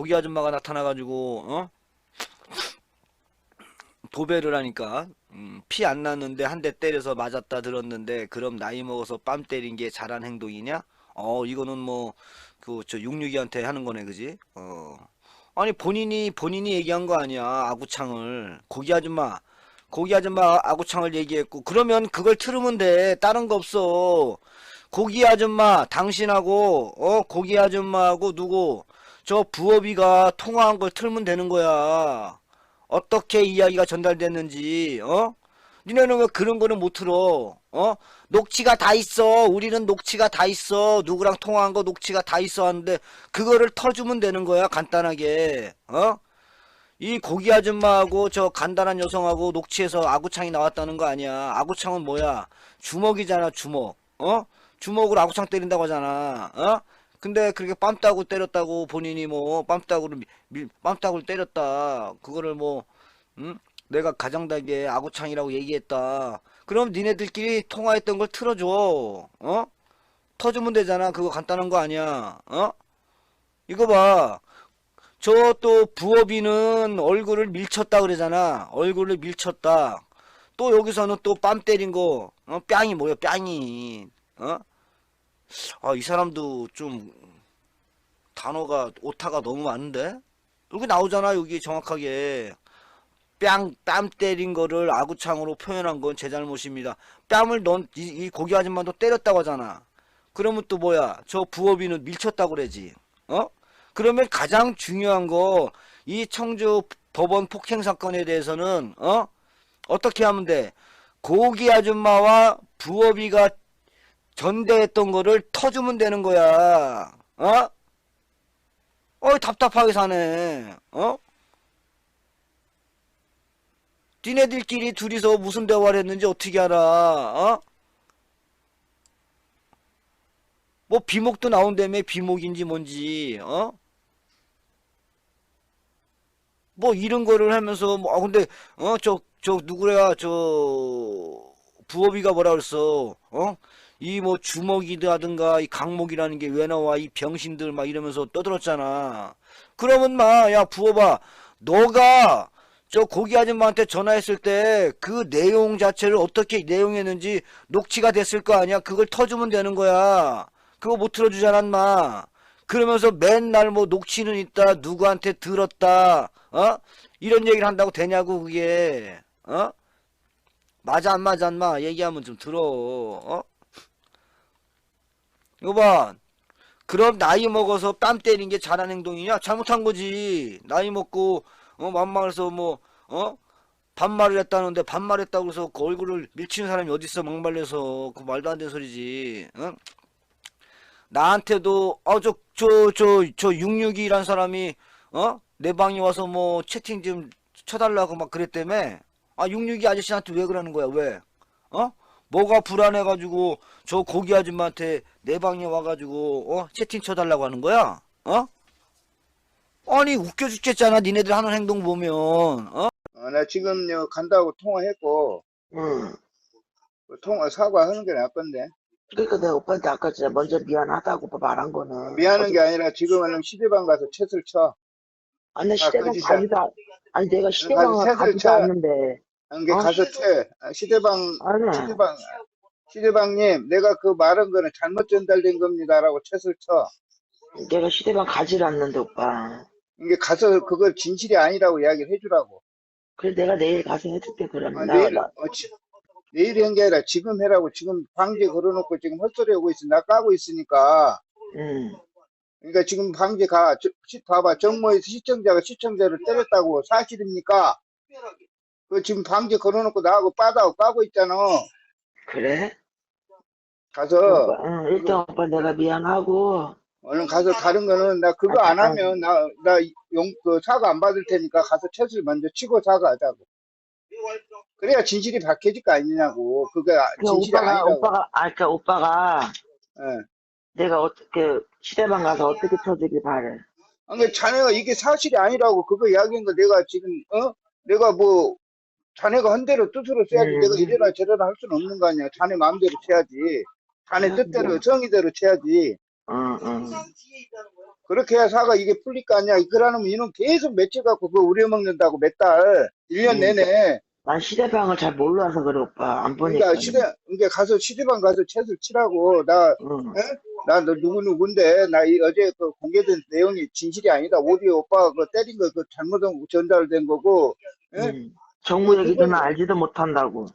고기 아줌마가 나타나가지고 어? 도배를 하니까 음, 피 안 났는데 한 대 때려서 맞았다 들었는데 그럼 나이 먹어서 뺨 때린 게 잘한 행동이냐? 어 이거는 뭐 그 저 육육이한테 하는 거네 그지? 어. 아니 본인이 본인이 얘기한 거 아니야 아구창을. 고기 아줌마 고기 아줌마 아구창을 얘기했고 그러면 그걸 틀으면 돼. 다른 거 없어. 고기 아줌마 당신하고 어? 고기 아줌마하고 누구 저 부업이가 통화한 걸 틀면 되는 거야 어떻게 이야기가 전달됐는지 어 니네는 왜 그런 거는 못 틀어 어 녹취가 다 있어 우리는 녹취가 다 있어 누구랑 통화한 거 녹취가 다 있어 하는데 그거를 털주면 되는 거야 간단하게 어 이 고기 아줌마하고 저 간단한 여성하고 녹취해서 아구창이 나왔다는 거 아니야. 아구창은 뭐야? 주먹이잖아, 주먹. 어? 주먹으로 아구창 때린다고 하잖아. 어? 근데 그렇게 빰따구 때렸다고 본인이 뭐 빰따구를 빰따구를 때렸다. 그거를 뭐 응? 내가 가장되게 아구창이라고 얘기했다. 그럼 니네들끼리 통화했던 걸 틀어줘. 어? 터주면 되잖아. 그거 간단한 거 아니야. 어? 이거 봐. 저 또 부업이는 얼굴을 밀쳤다 그러잖아. 얼굴을 밀쳤다. 또 여기서는 또뺨 때린 거. 어? 뺨이 뭐야? 뺨이. 어? 아, 이 사람도 좀 단어가 오타가 너무 많은데? 여기 나오잖아. 여기 정확하게. 뺨, 뺨 때린 거를 아구창으로 표현한 건 제 잘못입니다. 뺨을 넌, 이, 이 고기 아줌마도 때렸다고 하잖아. 그러면 또 뭐야? 저 부업이는 밀쳤다고 그러지. 어? 그러면 가장 중요한 거, 이 청주 법원 폭행 사건에 대해서는, 어? 어떻게 하면 돼? 고기 아줌마와 부업이가 전대했던 거를 터주면 되는 거야. 어? 어이, 답답하게 사네. 어? 니네들끼리 둘이서 무슨 대화를 했는지 어떻게 알아? 어? 뭐 비목도 나온다며 비목인지 뭔지 어? 뭐 이런 거를 하면서 뭐 아, 근데 어 저 저 누구야 저 부업이가 뭐라 그랬어 어? 이 뭐 주먹이라든가 이 강목이라는 게 왜 나와 이 병신들 막 이러면서 떠들었잖아 그러면 마 야 부업아 너가 저 고기 아줌마한테 전화했을 때 그 내용 자체를 어떻게 내용했는지 녹취가 됐을 거 아니야 그걸 터주면 되는 거야 그거 못 틀어주잖아, 마. 그러면서 맨날 뭐 녹취는 있다, 누구한테 들었다, 어? 이런 얘기를 한다고 되냐고, 그게, 어? 맞아, 안 맞아, 마. 얘기하면 좀 들어, 어? 이거 봐. 그럼 나이 먹어서 뺨 때린 게 잘한 행동이냐? 잘못한 거지. 나이 먹고, 어, 만만해서 뭐, 어? 반말을 했다는데 반말했다고 해서 그 얼굴을 밀치는 사람이 어딨어, 막말려서. 그 말도 안 되는 소리지. 응? 나한테도 어저저저저 662란 사람이 어 내 방에 와서 뭐 채팅 좀 쳐달라고 막 그랬다며 아 662 아저씨한테 왜 그러는 거야 왜 어? 뭐가 불안해가지고 저 고기 아줌마한테 내 방에 와가지고 어 채팅 쳐달라고 하는 거야 어? 아니 웃겨 죽겠잖아 니네들 하는 행동 보면 어? 어, 나 지금 요 간다고 통화했고 응. 그 통화 사과하는 게 나을 건데 그러니까 내가 오빠한테 아까 진짜 먼저 미안하다고 오빠 말한 거는. 미안한 게 아니라 지금은 시대방 가서 채를 쳐. 아니, 나 시대방 진짜. 가지도, 않- 아니, 내가 시대방을 가서 가지도 쳐. 않는데. 아, 가서 채. 아, 시대방 아니, 시대방 시대방님 내가 그 말한 거는 잘못 전달된 겁니다라고 채를 쳐. 내가 시대방 가지를 않는데, 오빠. 이게 가서 그걸 진실이 아니라고 이야기를 해주라고. 그래, 내가 내일 가서 해줄게, 아, 그러면. 나, 내일 나, 어, 지- 내일이 한 게 아니라 지금 해라고 지금 방제 걸어놓고 지금 헛소리 하고 있어. 나 까고 있으니까. 응. 그러니까 지금 방제 가, 저, 시- 봐봐. 정모에서 시청자가 시청자를 때렸다고 사실입니까? 그 지금 방제 걸어놓고 나하고 빠다고 까고 있잖아. 그래? 가서, 오빠, 응, 일단 오빠 내가 미안하고, 얼른 가서 다른 거는 나 그거 안 하면 나, 나 용, 그 사과 안 받을 테니까 가서 채를 먼저 치고 사과하자고. 그래야 진실이 밝혀질 거 아니냐고. 그게 아- 그냥 진실이 오빠가, 아니라고. 오빠가, 아, 그니까 오빠가 예. 내가 어떻게, 시대방 가서 어떻게 쳐주길 바래. 아니, 자네가 이게 사실이 아니라고 그거 이야기한 거 내가 지금, 어? 내가 뭐, 자네가 한 대로 뜻으로 써야지. 음. 내가 이래라 저래라 할 수는 없는 거 아니야. 자네 마음대로 쳐야지. 자네 음, 뜻대로, 뭐. 성의대로 쳐야지. 응, 응. 그렇게 해야 사가 이게 풀릴 거 아니야. 그러면 이놈 계속 맺혀 갖고 그거 우려먹는다고 몇 달, 1년 음. 내내. 난 시대방을 잘 몰라서 그래 오빠 안 보니까 그러니까 시대, 그러니까 가서 시대방 가서 채술 치라고. 나, 응. 나 너 누구 누군데 나 이 어제 그 공개된 내용이 진실이 아니다. 오디오 오빠가 그 때린 거 그 잘못 전달된 거고. 예? 응. 얘기도 나 알지도 못한다고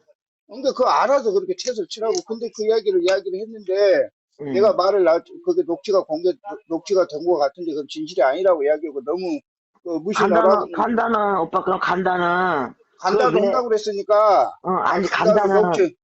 그러니까 그거 알아서 그렇게 채술 치라고. 근데 그 이야기를 이야기를 했는데 응. 내가 말을 나 그게 녹취가 공개 녹취가 된거 같은데 그건 진실이 아니라고 이야기하고 너무 그 무시를 간다는 오빠 그럼 간다는 간다고 그 왜- 한다고 그랬으니까 어 아니 간다는 녹취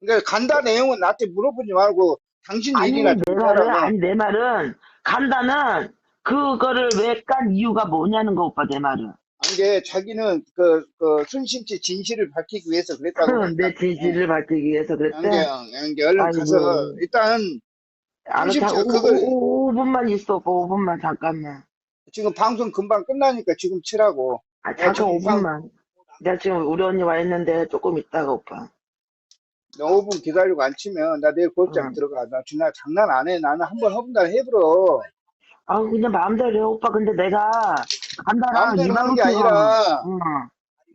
그러니까 간다 내용은 나한테 물어보지 말고 당신 아니 일이나 내 좀 말은 하라고. 아니 내 말은 간다는 그거를 왜 깐 이유가 뭐냐는 거 오빠 내 말은 이게 자기는 그, 그 순심치 진실을 밝히기 위해서 그랬다고. 내 진실을 밝히기 위해서 그랬대 양계, 양계, 얼른 아이고. 가서, 일단, 심지어 그걸- 5분만 있어 오빠 5분만 잠깐만 지금 방송 금방 끝나니까 지금 치라고. 아 야, 잠깐 좀 5분만 내가 지금 우리 언니 와 있는데 조금 있다가 오빠 너 5분 기다리고 안 치면, 나 내일 고업장 응. 들어가. 나나 장난 안 해. 나는 한번 허분달 해버려. 아 그냥 마음대로 해 오빠 근데 내가 간다는 마음대로 하는 게 아니라, 응.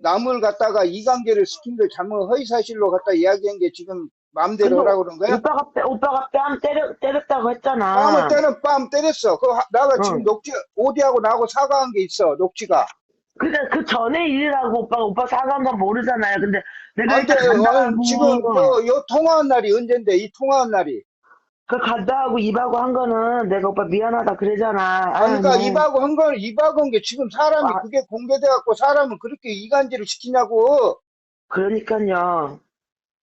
남을 갖다가 이관계를 시킨 걸 잘못 허위사실로 갖다 이야기한 게 지금 마음대로 하라고 그런 거야? 오빠가 뺨- 오빠가 뺨 때려 때렸다고 했잖아. 뺨을 때는 뺨 때렸어. 그 나가 지금 응. 녹취, 오디하고 나하고 사과한 게 있어, 녹취가. 근데 그 전에 일이라고 오빠가 오빠 사과한 건 모르잖아요. 근데 내가 근데 일단 간다고 어, 지금 요, 요 통화한 날이 언젠데 이 통화한 날이 그 간다고 입하고 한 거는 내가 오빠 미안하다 그러잖아. 아 그러니까 아유, 뭐. 입하고 한 건 입하고 한 게 지금 사람이 아. 그게 공개돼 갖고 사람을 그렇게 이간질을 시키냐고 그러니까요.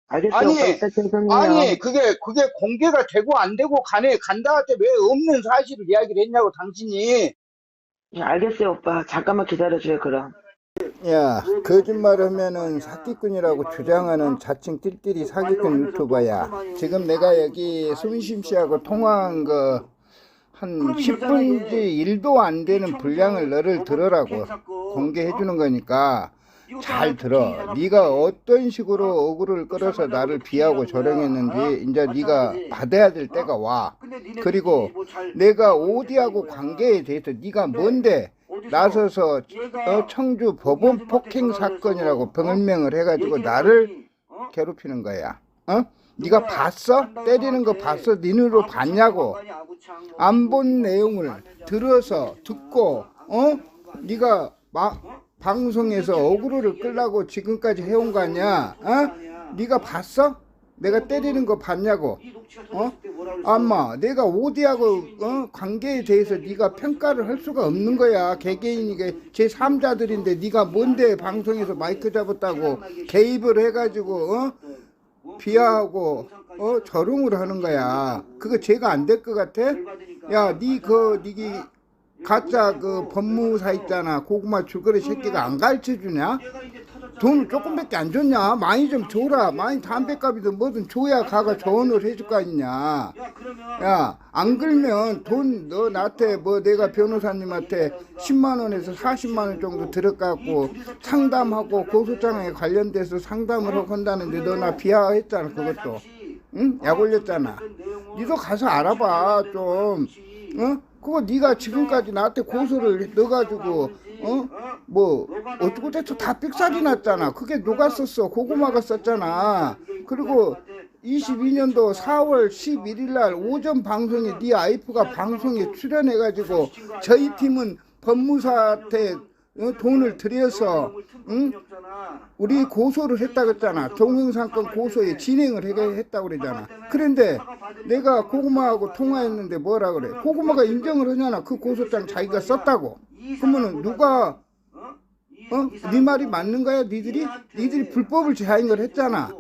알겠어요. 아니, 오빠 일단 죄송해요. 아니 그게 그게 공개가 되고 안 되고 간에 간다한테 왜 없는 사실을 이야기를 했냐고 당신이 예, 알겠어요 오빠. 잠깐만 기다려줘요 그럼. 야 거짓말하면은 사기꾼이라고 주장하는 자칭 띨띨이 사기꾼 유튜버야 지금 내가 여기 손심 씨하고 통화한 거 한 10분지 1도 안 되는 분량을 너를 들으라고 공개해 주는 거니까 잘 들어. 네가 어떤 식으로 어그를 끌어서 나를 비하고 조롱했는지 이제 네가 받아야 될 때가 와. 그리고 내가 오디하고 관계에 대해서 네가 뭔데 나서서 어, 청주 법원 폭행 사건이라고 병명을 해가지고 나를 괴롭히는 거야. 어? 네가 봤어? 때리는 거 봤어? 네 눈으로 봤냐고? 안 본 내용을 들어서 듣고 어? 네가 마, 방송에서 어그로를 끌라고 지금까지 해온 거 아니야? 어? 네가 봤어? 내가 때리는 거 봤냐고? 어? 아마 내가 오디하고 어? 관계에 대해서 네가 평가를 할 수가 없는 거야. 개개인이게 제 3자들인데 네가 뭔데 방송에서 마이크 잡았다고 개입을 해가지고 어? 비하하고 어? 조롱을 하는 거야. 그거 죄가 안 될 것 같아? 야, 니그 니기 가짜 그 법무사 있잖아. 고구마 줄거리 새끼가 안 가르쳐 주냐? 돈 조금밖에 안 줬냐? 많이 좀 줘라. 많이 담배값이든 뭐든 줘야 가가 조언을 해줄 거 아니냐? 야, 안 그러면 돈 너 나한테 뭐 내가 변호사님한테 10만 원에서 40만 원 정도 들어가고 상담하고 고소장에 관련돼서 상담을 하고 한다는데 너 나 비하했잖아 그것도. 응? 약 올렸잖아. 니도 가서 알아봐 좀. 어? 그거 네가 지금까지 나한테 고소를 넣어가지고 어? 뭐 어쩌고 저쩌고 다 삑사리 났잖아. 그게 누가 썼어? 고구마가 썼잖아. 그리고 22년도 4월 11일 날 오전 방송에 네 아이프가 방송에 출연해가지고 저희 팀은 법무사한테 어, 돈을 들여서 응? 우리 고소를 했다 그랬잖아. 동영상권 고소에 진행을 해- 했다고 그러잖아. 그런데 내가 고구마하고 통화했는데 뭐라 그래? 고구마가 인정을 하잖아. 그 고소장 자기가 썼다고. 그러면은 누가 어? 네 말이 맞는 거야? 니들이? 니들이 불법을 자행을 했잖아.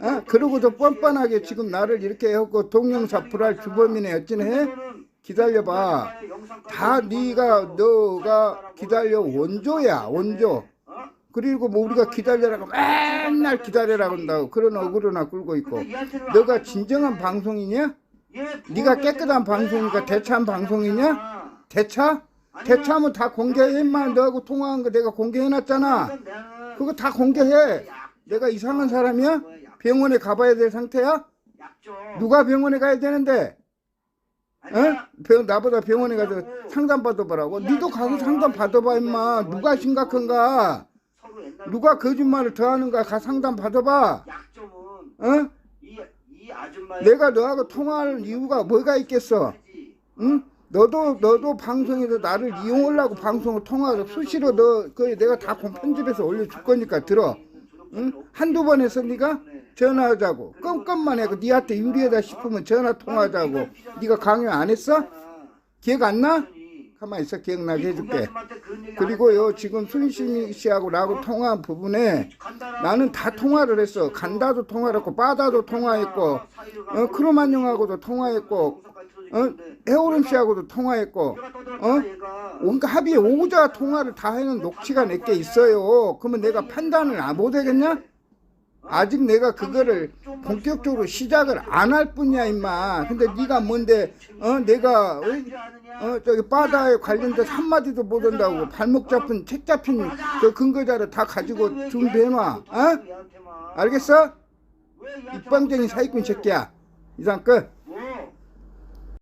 어? 그러고도 뻔뻔하게 지금 나를 이렇게 하고 동영상 불알 주범이네 어찌네 해? 기다려봐. 다 네가 너가 기다려 원조야 원조. 그리고 뭐 우리가 기다려라고 맨날 기다려라 한다고 그런 어그로나 끌고 있고 너가 진정한 방송이냐? 네가 깨끗한 방송이니까 대차한 방송이냐? 대차? 대차하면 다 공개해 임마 너하고 통화한 거 내가 공개해놨잖아 그거 다 공개해 내가 이상한 사람이야? 병원에 가봐야 될 상태야? 누가 병원에 가야 되는데? 어? 병, 나보다 병원에 가서 상담 받아보라고? 니도 가서 상담 받아봐 임마. 누가 심각한가? 누가 거짓말을 더 하는가? 가 상담 받아봐. 약점은 어? 이, 이 아줌마의 내가 너하고 통화할 이유가 뭐가 있겠어? 응? 너도 너도 방송에서 나를 이용하려고 방송을 통화해서 수시로 너 그 내가 다 공편집해서 올려줄 거니까 들어. 응? 한두 번 했어 네가 전화하자고 껌껌만 해고 니한테 유리하다 싶으면 전화 통화하자고 네가 강요 안 했어? 기억 안 나? 가만 있어 기억나게 해줄게 그리고요 지금 순신 씨하고 나하고 통화한 부분에 나는 다 통화를 했어 간다도 통화를 했고 바다도 통화했고 어, 크로만용하고도 통화했고 어, 해오름 씨하고도 통화했고 어? 온갖 합의에 오자 통화를 다 해놓은 녹취가 몇개 있어요 그러면 내가 판단을 안 못하겠냐? 아직 내가 그거를 본격적으로 시작을 안 할 뿐이야 임마. 근데 네가 뭔데 어 내가 어, 어 저기 바다에 관련돼서 한마디도 못 한다고. 발목 잡힌 책 잡힌 그 근거 자료 다 가지고 준비해놔. 어? 알겠어? 입방쟁이 사기꾼 새끼야. 이상 끝